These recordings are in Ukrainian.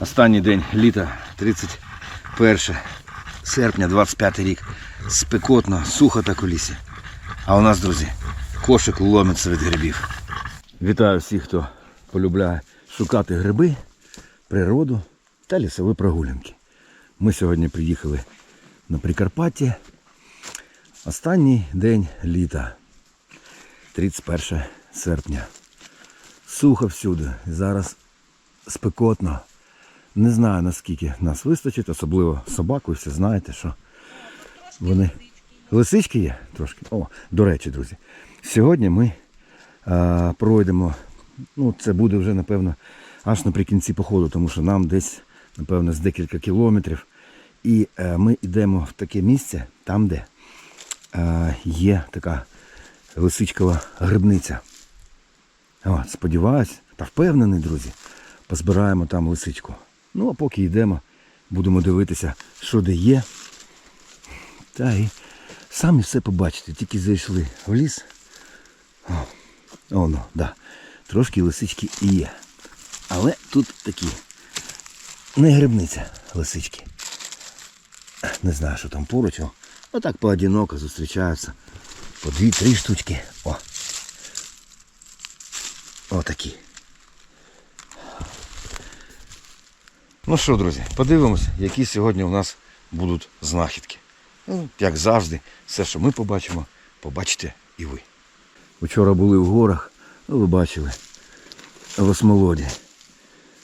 Останній день літа, 31 серпня, 25 рік. Спекотно, сухо так у лісі. А у нас, друзі, кошик ломиться від грибів. Вітаю всіх, хто полюбляє шукати гриби, природу та лісові прогулянки. Ми сьогодні приїхали на Прикарпаття. Останній день літа, 31 серпня. Сухо всюди. Зараз спекотно. Не знаю наскільки нас вистачить, особливо собаку, всі знаєте, що вони. Лисички є трошки. О, до речі, друзі. Сьогодні ми а, пройдемо, ну це буде вже, напевно, аж наприкінці походу, тому що нам десь, напевно, з декілька кілометрів. І е, ми йдемо в таке місце, там, де е, є така лисичкова грибниця. От, сподіваюсь, та впевнений, друзі, позбираємо там лисичку. Ну, а поки йдемо, будемо дивитися, що де є. Та і самі все побачите, тільки зайшли в ліс. О, воно, да. Трошки лисички і є. Але тут такі не грибниця лисички. Не знаю, що там поруч. Отак поодиноко зустрічаються. По дві-три штучки. О. Отакі. Ну що, друзі, подивимось, які сьогодні у нас будуть знахідки. Ну, як завжди, все, що ми побачимо, побачите і ви. Вчора були в горах, ну, ви бачили, в Осмолоді.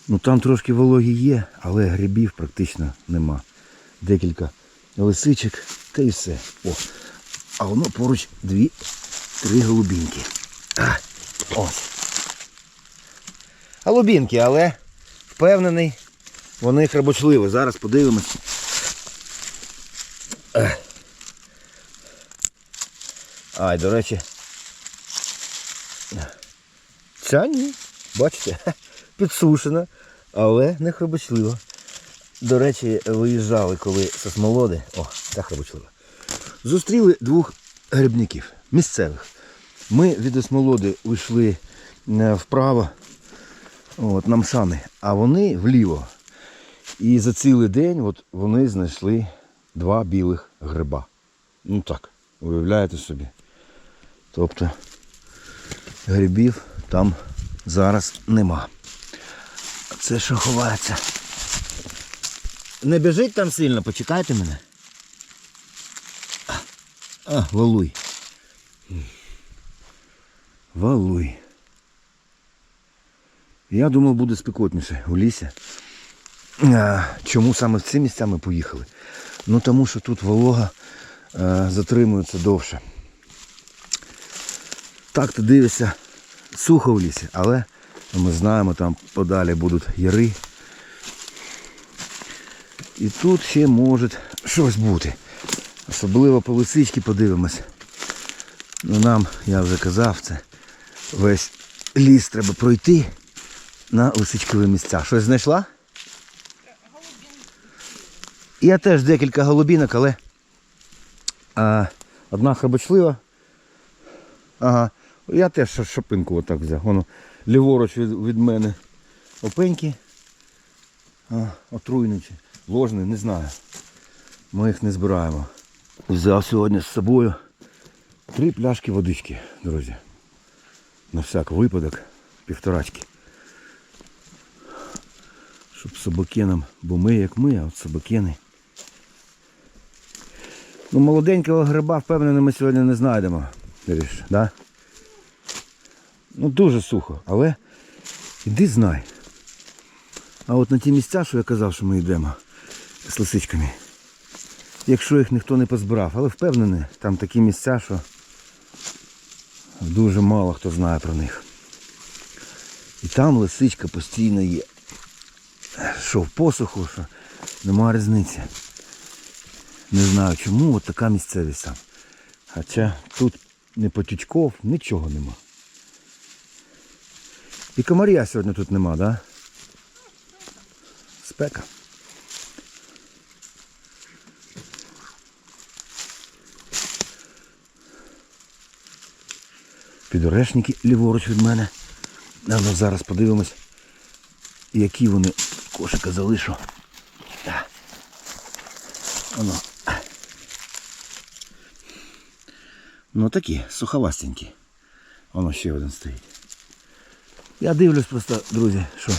Ну там трошки вологі є, але грибів практично нема. Декілька лисичок та і все. О, а воно поруч дві, три голубінки. А, ось. Голубінки, але впевнений, вони храбочливі. Зараз подивимось. Ай, до речі. Ця ні. Бачите, підсушена, але не храбочлива. До речі, виїжджали, коли сосмолоди. О, та храбочлива. Зустріли двох грибників місцевих. Ми від осмолоди йшли е, вправо, от, на Мшани, а вони вліво. І за цілий день от, вони знайшли два білих гриба. Ну так, уявляєте собі. Тобто грибів там зараз нема. Це що ховається? Не біжить там сильно, почекайте мене. А, валуй. Валуй. Я думав, буде спекотніше у лісі. А, Чому саме в ці місця ми поїхали? Ну тому що тут волога е, затримується довше. Так ти дивишся сухо в лісі, але ми знаємо, там подалі будуть яри. І тут ще може щось бути. Особливо по лисички подивимось. Ну нам, я вже казав, це весь ліс треба пройти на лисичкові місця. Щось знайшла? Я теж декілька голубінок, але а, одна хабочлива. Ага. Я теж шапинку отак взяв. Воно ліворуч від, від мене опеньки. Отруйничі, ложні, не знаю. Ми їх не збираємо. Взяв сьогодні з собою три пляшки водички, друзі. На всяк випадок, півторачки. Щоб собакенам, бо ми як ми, а от собакени. Ну, молоденького гриба, впевнений, ми сьогодні не знайдемо. Віриш, да? Ну дуже сухо, але іди знай. А от на ті місця, що я казав, що ми йдемо з лисичками, якщо їх ніхто не позбирав, але впевнений, там такі місця, що дуже мало хто знає про них. І там лисичка постійно є. Що в посуху, що нема різниці. Не знаю чому, от така місцевість там. Хоча тут не потючков, нічого нема. І комаря сьогодні тут нема, да? Спека. Підорешники ліворуч від мене. А ну зараз подивимось, які вони Кошика залишу. Воно. Ну такі, суховастенькі. Воно ще один стоїть. Я дивлюсь просто, друзі, що.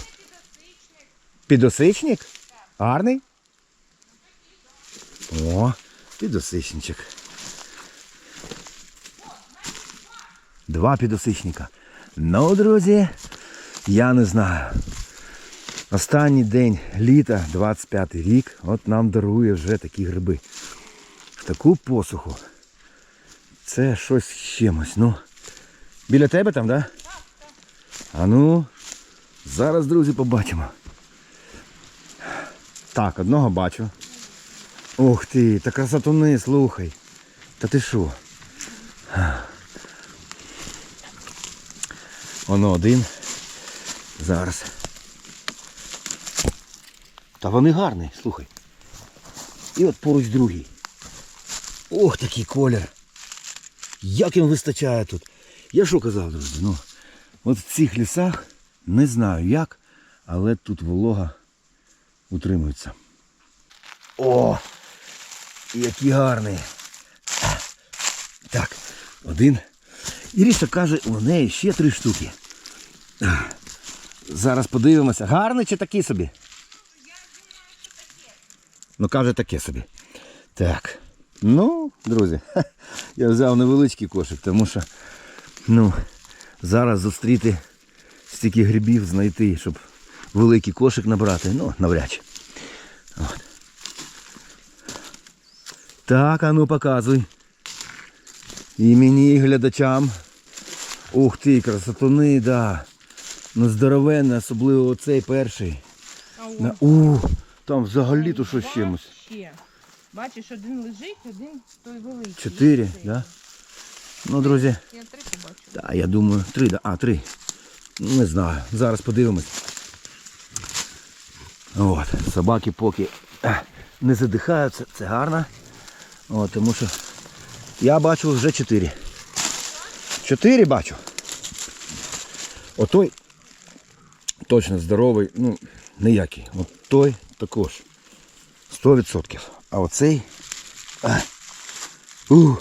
Підосичник? Гарний? О, підосичничок. Два підосичника. Ну, друзі, я не знаю. Останній день літа, 25 рік, от нам дарує вже такі гриби. В таку посуху. Це щось з чимось. Ну. Біля тебе там, так? Да? А ну, зараз, друзі, побачимо. Так, одного бачу. Ух ти, та красотуни, слухай. Та ти що? Воно один. Зараз. Та вони гарні, слухай. І от поруч другий. Ох, такий колір. Як їм вистачає тут. Я що казав, друзі? Ну, от в цих лісах не знаю як, але тут волога утримується. О! Який гарний. Так, один. Іріша каже, у неї ще три штуки. Зараз подивимося. Гарний чи такий собі? Ну, каже, таке собі. Так. Ну, друзі, я взяв невеличкий кошик, тому що ну, зараз зустріти стільки грибів знайти, щоб великий кошик набрати, ну, навряд чи. От. Так, а ну показуй. І мені, і глядачам. Ух ти, красотуни, да. Ну здоровенний, особливо оцей перший. На, у, там взагалі то що з чимось. Бачиш, один лежить, один той великий. Чотири, цей. да? Ну, друзі, Я три побачила. так, я думаю, три, да. А, три. Не знаю. Зараз подивимось. От, собаки поки е, не задихаються, це гарно. От, тому що я бачу вже чотири. Чотири бачу. Отой точно здоровий, ну, ніякий. От той також. 100%. А оцей. А, у,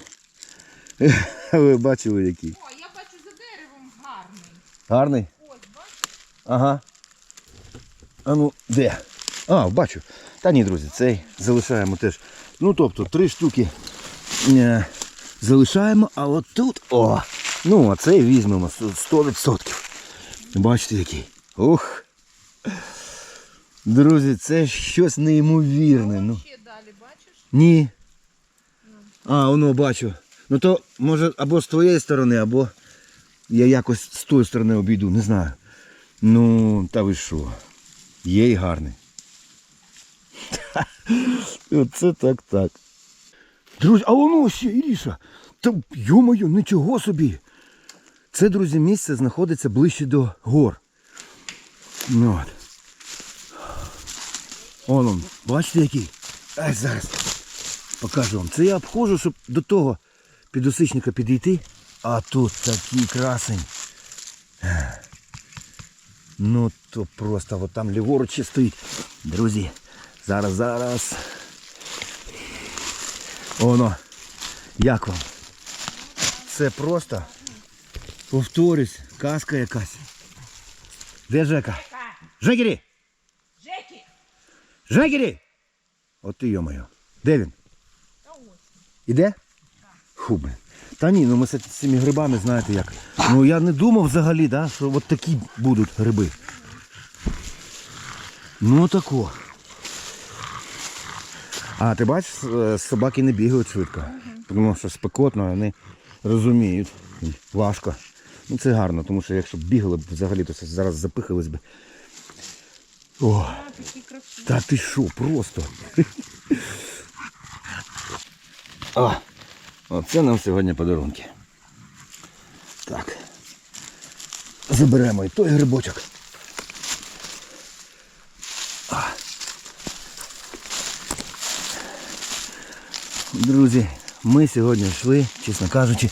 ви бачили який. О, я бачу за деревом гарний. Гарний? Ось, бачиш? Ага. А ну, де? А, бачу. Та ні, друзі, цей залишаємо теж. Ну, тобто, три штуки е, залишаємо, а от тут, о, ну, а цей візьмемо 100%. Бачите який? Ух. Друзі, це щось неймовірне. Ну. Ще далі, бачиш? Ні. А, воно бачу. Ну то може або з твоєї сторони, або я якось з тої сторони обійду, не знаю. Ну, та ви що? Є й гарний. Оце так так. Друзі, а воно ще, Іріша. Та йо-моє, нічого собі. Це, друзі, місце знаходиться ближче до гор. Ну, от. Вон он, бачите який? Ай, зараз покажу вам. Це я обходжу, щоб до того підосичника підійти. А тут такий красень. Ну то просто от там ліворуч стоїть. Друзі, зараз, зараз. Воно. Як вам? Це просто, повторюсь, казка якась. Де Жека? Жекері! Жекі! От ти йо-моє. Де він? Іде? Фу, блін. Та ні, ну ми з цими грибами, знаєте як. Ну я не думав взагалі, да, що от такі будуть гриби. Ну тако. А ти бачиш, е, собаки не бігають швидко. Тому що спекотно, вони розуміють. Важко. Ну це гарно, тому що якщо б бігали б взагалі, то зараз запихались би. О, та ти що, просто. О, оце нам сьогодні подарунки. Так. Заберемо і той грибочок. Друзі, ми сьогодні йшли, чесно кажучи,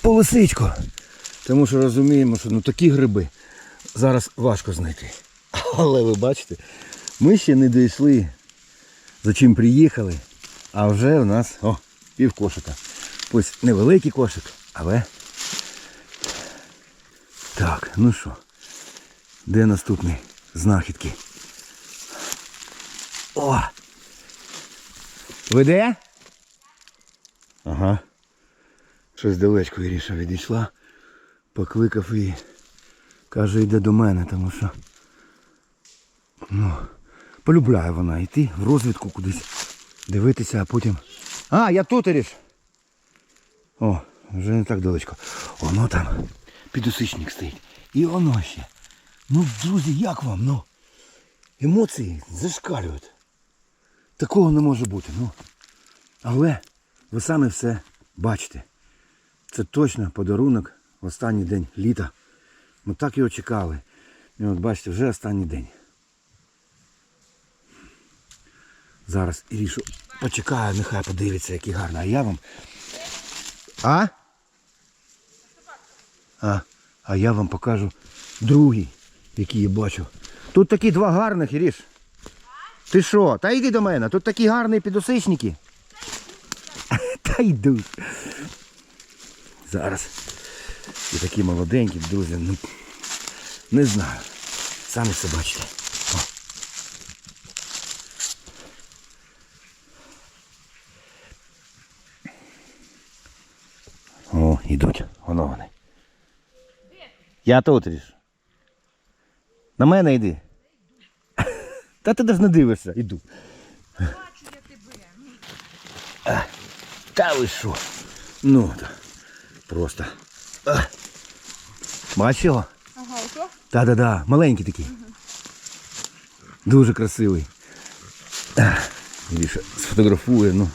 по лисичку. Тому що розуміємо, що ну такі гриби зараз важко знайти. Але ви бачите, Ми ще не дійшли, за чим приїхали, а вже у нас о, пів кошика. Ось невеликий кошик, але. Так, ну що, де наступні знахідки? О! Ви де? Ага. Щось далечко Іріша відійшла, покликав її. Каже, йде до мене, тому що. Ну, полюбляє вона йти в розвідку кудись, дивитися, а потім. А, я тут Іріш. О, вже не так далечко. Воно там підусичник стоїть. І воно ще. Ну, друзі, як вам? Ну, емоції зашкалюють. Такого не може бути. ну. Але ви самі все бачите. Це точно подарунок в останній день літа. Ми так його чекали. І от бачите, вже останній день. Зараз Ірішу почекаю, нехай подивиться, який гарний. А я вам. А? А, а я вам покажу другий, який я бачу. Тут такі два гарних, Іріш. Ти що? Та йди до мене. Тут такі гарні підосичники. Та йдуть. Зараз. І такі молоденькі, друзі. Ну, не знаю. Самі все бачите. Йдуть. Воно вони. Я тут ріж. На мене йди. Та ти навіть не дивишся, іду. Бачу я тебе. Та ви що? Ну, та, просто. Бачиш його? Ага, ото. Та-да-да, маленький такий. Дуже красивий. Сфотографує, ну,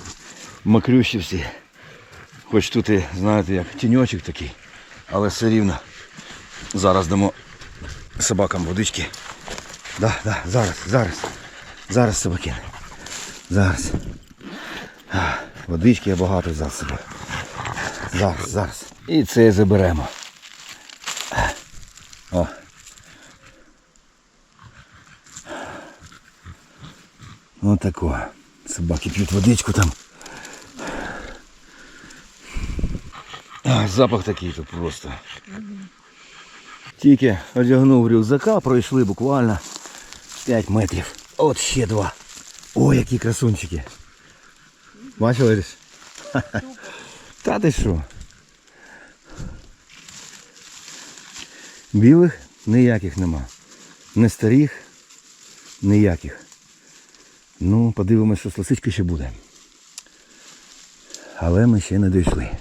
макрющі всі. Хоч тут і, знаєте, як тіньочок такий, але все рівно. Зараз дамо собакам водички. Да, да, зараз, зараз. Зараз собаки. Зараз. Водички я багато взяв з собою. Зараз, зараз. І це заберемо. О. Ось тако. Собаки п'ють водичку там. Запах такий тут просто. Тільки одягнув рюкзака, пройшли буквально 5 метрів. От ще два. Ой, які красунчики. Бачили? Та ти що? Білих ніяких нема. Не старих, ніяких. Ну, подивимось, що з лисички ще буде. Але ми ще не дійшли.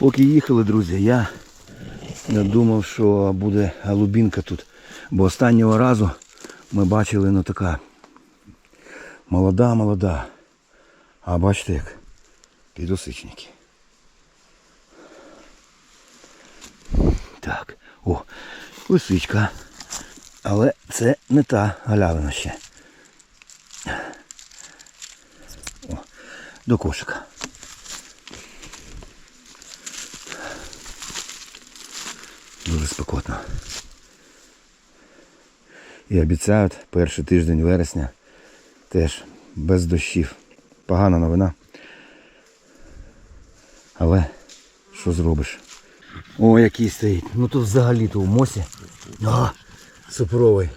Поки їхали, друзі, я не думав, що буде голубінка тут. Бо останнього разу ми бачили, ну така молода, молода. А бачите як? Підосичники. Так. О, лисичка. Але це не та галявина ще. О, до кошика. Дуже спекотно. І обіцяють перший тиждень вересня теж без дощів. Погана новина. Але що зробиш? О, який стоїть. Ну тут взагалі то в мосі. А, супровий.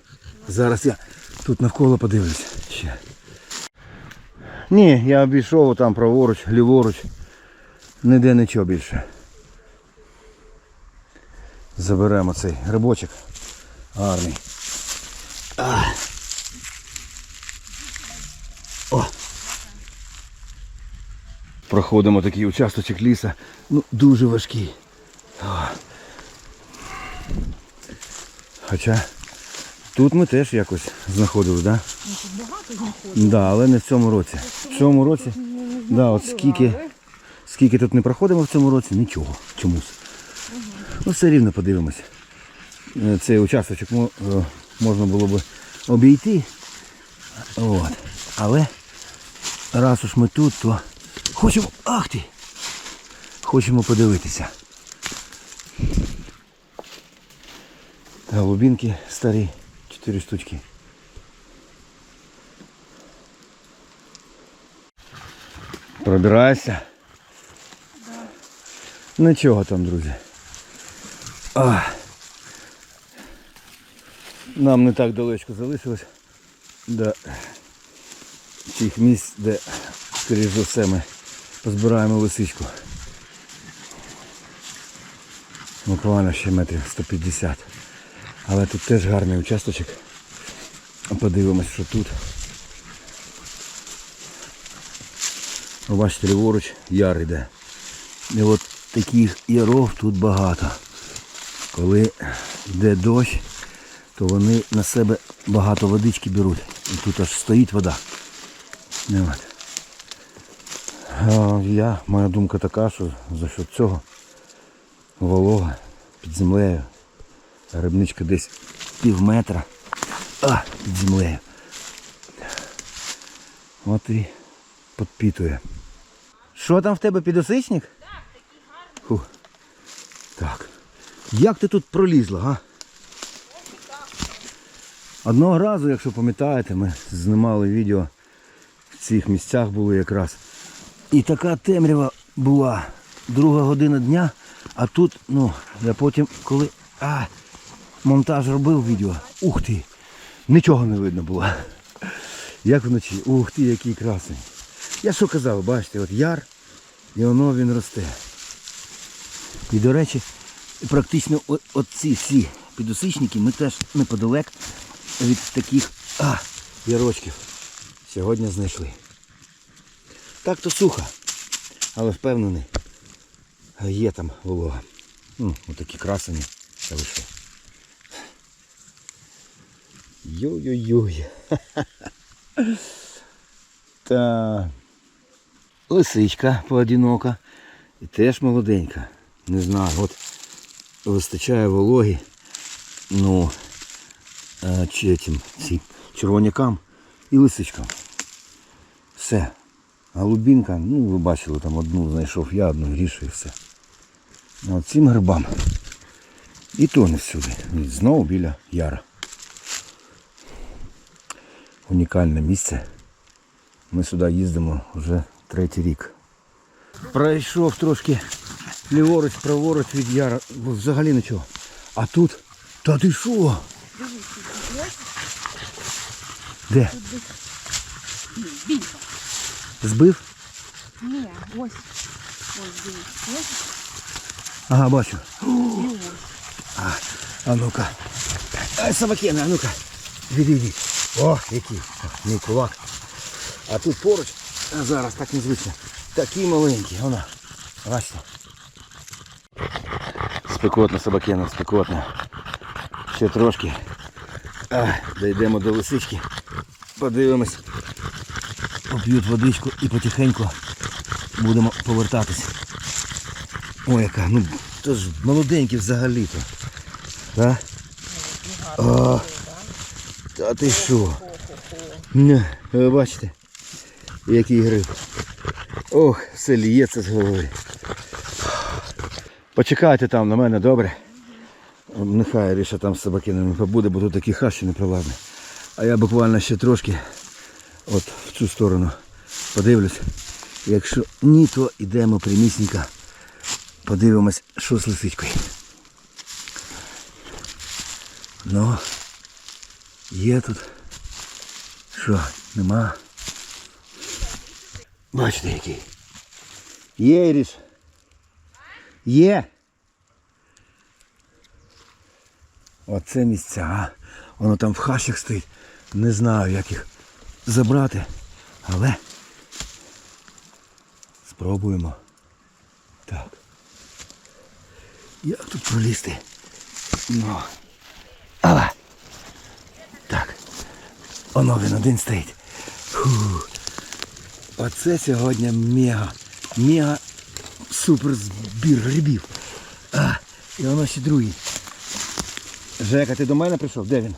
Зараз я тут навколо подивлюсь ще. Ні, я обійшов там праворуч, ліворуч. Ніде нічого більше. Заберемо цей грибочок. Гарний. А. О. Проходимо такий участочок ліса. Ну, дуже важкий. О. Хоча тут ми теж якось знаходили, так? Да? Да, але не в цьому році. В цьому році, да, от скільки, скільки тут не проходимо в цьому році, нічого чомусь. Ну все рівно подивимось. Е, цей участочок е, можна було б обійти. От. Але раз уж ми тут, то хочемо... Ах ти! Хочемо подивитися. Голубінки старі, чотири штучки. Пробирайся. Да. Нічого там, друзі. А. Нам не так далечко залишилось до тих місць, де, скоріш за все, ми позбираємо лисичку. Буквально ще метрів 150. Але тут теж гарний участочок. Подивимось, що тут. Бачите, ліворуч яр іде. І от таких яров тут багато. Коли йде дощ, то вони на себе багато водички беруть. І тут аж стоїть вода. Я, моя думка така, що за що цього волога під землею. Грибничка десь пів метра. А, під землею. От і підпітує. Що там в тебе підосичник? Так, такий гарний. Так. Як ти тут пролізла, га? Одного разу, якщо пам'ятаєте, ми знімали відео в цих місцях були якраз. І така темрява була друга година дня, а тут, ну, я потім, коли а, монтаж робив відео, ух ти, нічого не видно було. Як вночі, ух ти, який красень. Я що казав, бачите, от яр, і воно він росте. І до речі, практично оці всі підосичники ми теж неподалек від таких а, ярочків сьогодні знайшли. Так то сухо, але впевнений, є там волога. Ну, отакі красені. Та що? Йой-йой-йой. Та лисичка поодинока. І теж молоденька. Не знаю, от вистачає вологи. Ну, е, цим, червонякам і лисичкам. Все. Голубінка, ну ви бачили, там одну знайшов я, одну грішу і все. А цим грибам. І то не всюди. І знову біля яра. Унікальне місце. Ми сюди їздимо вже третій рік. Пройшов трошки ліворуч, праворуч від яра. Взагалі нічого. А тут. Та ти що? Де? Білька. Збив? Ні, ось. Ось дивись. Ось Ага, бачу. і ось. А, а ну-ка. Ай, собакена, а ну-ка. Відійдіть. О, який. Мій кулак. А тут поруч, а зараз так незвично. Такі маленькі, вона. Бачите. Спекотно, собакена, спекотно. Ще трошки. А, дійдемо до лисички. Подивимось. Поп'ють водичку і потихеньку будемо повертатись. Ой, яка, ну то ж молоденький взагалі-то. Да? О, та ти що? Ви бачите, який гриб. Ох, все ліється з голови. Почекайте там на мене, добре? Нехай Ріша там з собакинами побуде, бо тут такі хащі непроладні. А я буквально ще трошки от в цю сторону подивлюсь. Якщо ні, то йдемо прямісінько. Подивимось, що з лисичкою. Ну, є тут. Що, нема? Бачите який. Є, Іріш. Є. Оце місця, а. Воно там в хащах стоїть. Не знаю, як їх забрати, але спробуємо. Так. Як тут пролізти? Ну. А. Так. Оно він один стоїть. Фу. Оце сьогодні мега, мега супер збір грибів. А, і воно ще другий. Жека, ти до мене прийшов? Де він?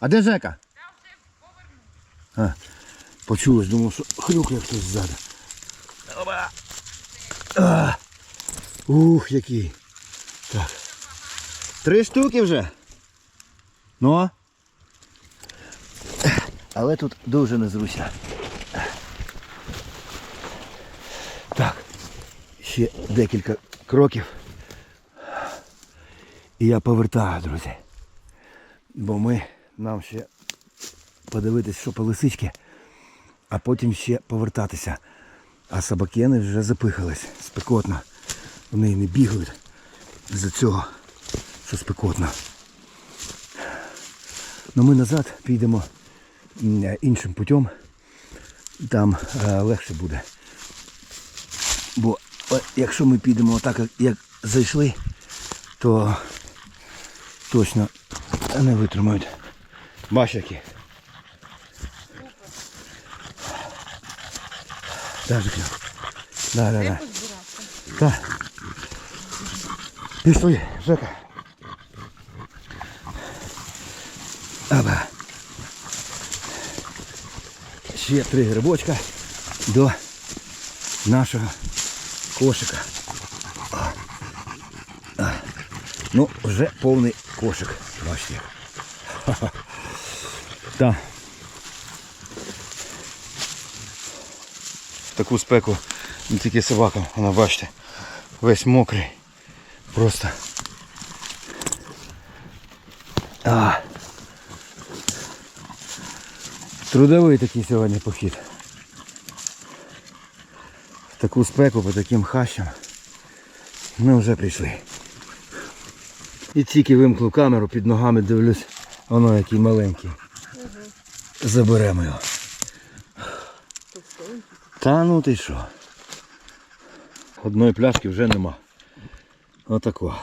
А де Жека? А, почулось, думав, що хрюкає хтось ззаду. Ух, який. Так. Три штуки вже. Ну. Але тут дуже незручно. Ще декілька кроків. І я повертаю, друзі. Бо ми нам ще подивитись, що по лисички, а потім ще повертатися. А собакени вже запихались спекотно. Вони не бігають з-за цього, що спекотно. Ну ми назад підемо іншим путем. Там е, легше буде. Бо якщо ми підемо отак, як- зайшли, то точно не витримають. Бач які. Да. Да, да. Да. Пішли, Жека. Аба. Ще три грибочка до нашого кошика. А. А. Ну, вже повний кошик. Бачите. Ха-ха. Так. Таку спеку не тільки собакам, вона бачите, весь мокрий. Просто. А. Трудовий такий сьогодні похід. Таку спеку по таким хащам. Ми вже прийшли. І тільки вимкнув камеру, під ногами дивлюсь, воно який маленький. Заберемо його. Та ну ти що? Одної пляшки вже нема. Отако.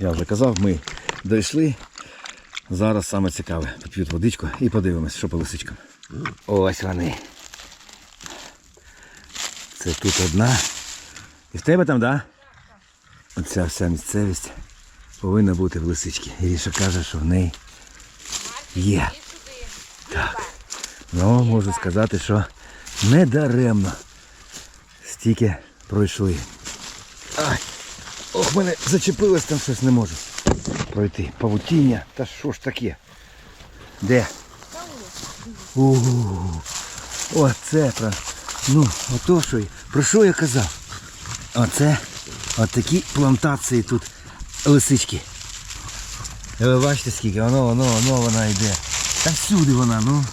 Я вже казав, ми дійшли. Зараз саме цікаве. Поп'ють водичку і подивимось, що по лисичкам. Ось вони. Це тут одна. І в тебе там, так? Да? Оця вся місцевість повинна бути в лисичці. Іріша каже, що в неї є. Так. Ну, можу сказати, що не даремно стільки пройшли. Ай! Ох, мене зачепилось там щось не можу пройти. Павутіння. Та що ж таке? Де? у Оце про. Ну, ото що. Про що я казав? Оце от такі плантації тут лисички. Ви бачите скільки, воно, воно, воно вона йде. Та всюди вона, ну.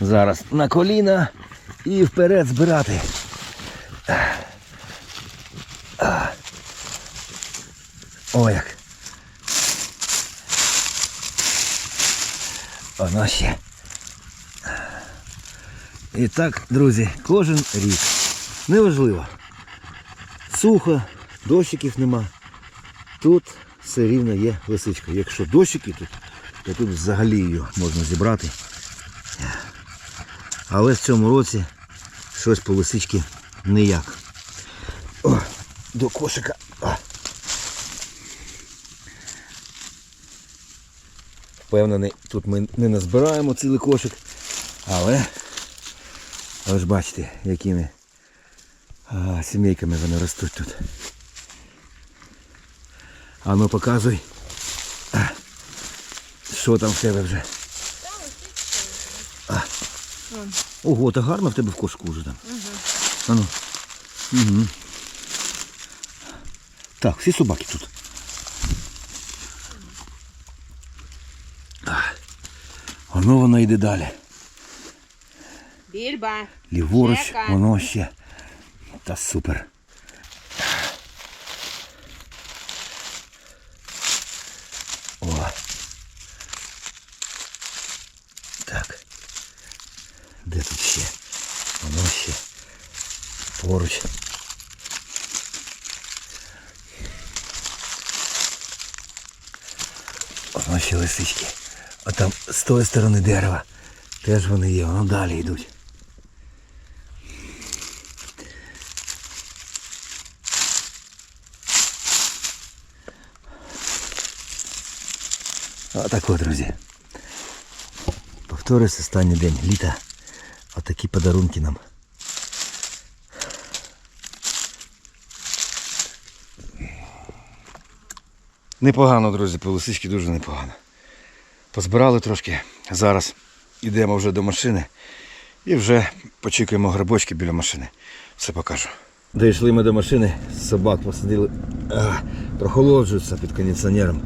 Зараз на коліна і вперед збирати. О як. Воно ще. І так, друзі, кожен рік. Неважливо. Сухо, дощиків нема. Тут все рівно є лисичка. Якщо дощики тут, то тут взагалі її можна зібрати. Але в цьому році щось по лисички ніяк. О, до кошика. А. Впевнений, тут ми не назбираємо цілий кошик, але ви ж бачите, якими а, сімейками вони ростуть тут. А ну показуй. Що там в тебе вже? А. Ого, та гарно в тебе в кошку вже там. А ну. Угу. Так, всі собаки тут. А, Воно воно йде далі. Більба. Ліворуч, Чекай. воно ще. Та супер. О. Так. Де тут ще? Воно ще. Поруч. Воно ще лисички. А там з тої сторони дерева. Теж вони є, воно далі йдуть. Отак от, друзі. Повторюсь останній день літа. Отакі подарунки нам. Непогано, друзі, по лисички дуже непогано. Позбирали трошки. Зараз йдемо вже до машини І вже почекаємо грибочки біля машини. Все покажу. Дійшли ми до машини, собак посадили, прохолоджуються під кондиціонером,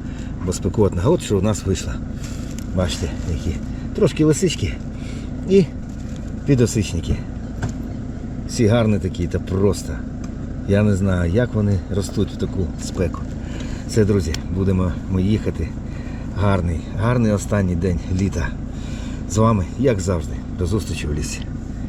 бо спекотно. А от що у нас вийшло. Бачите, які. Трошки лисички і підосичники. Всі гарні такі, та просто. Я не знаю, як вони ростуть в таку спеку. Все, друзі, будемо ми їхати. Гарний, гарний останній день літа. З вами, як завжди, до зустрічі в лісі.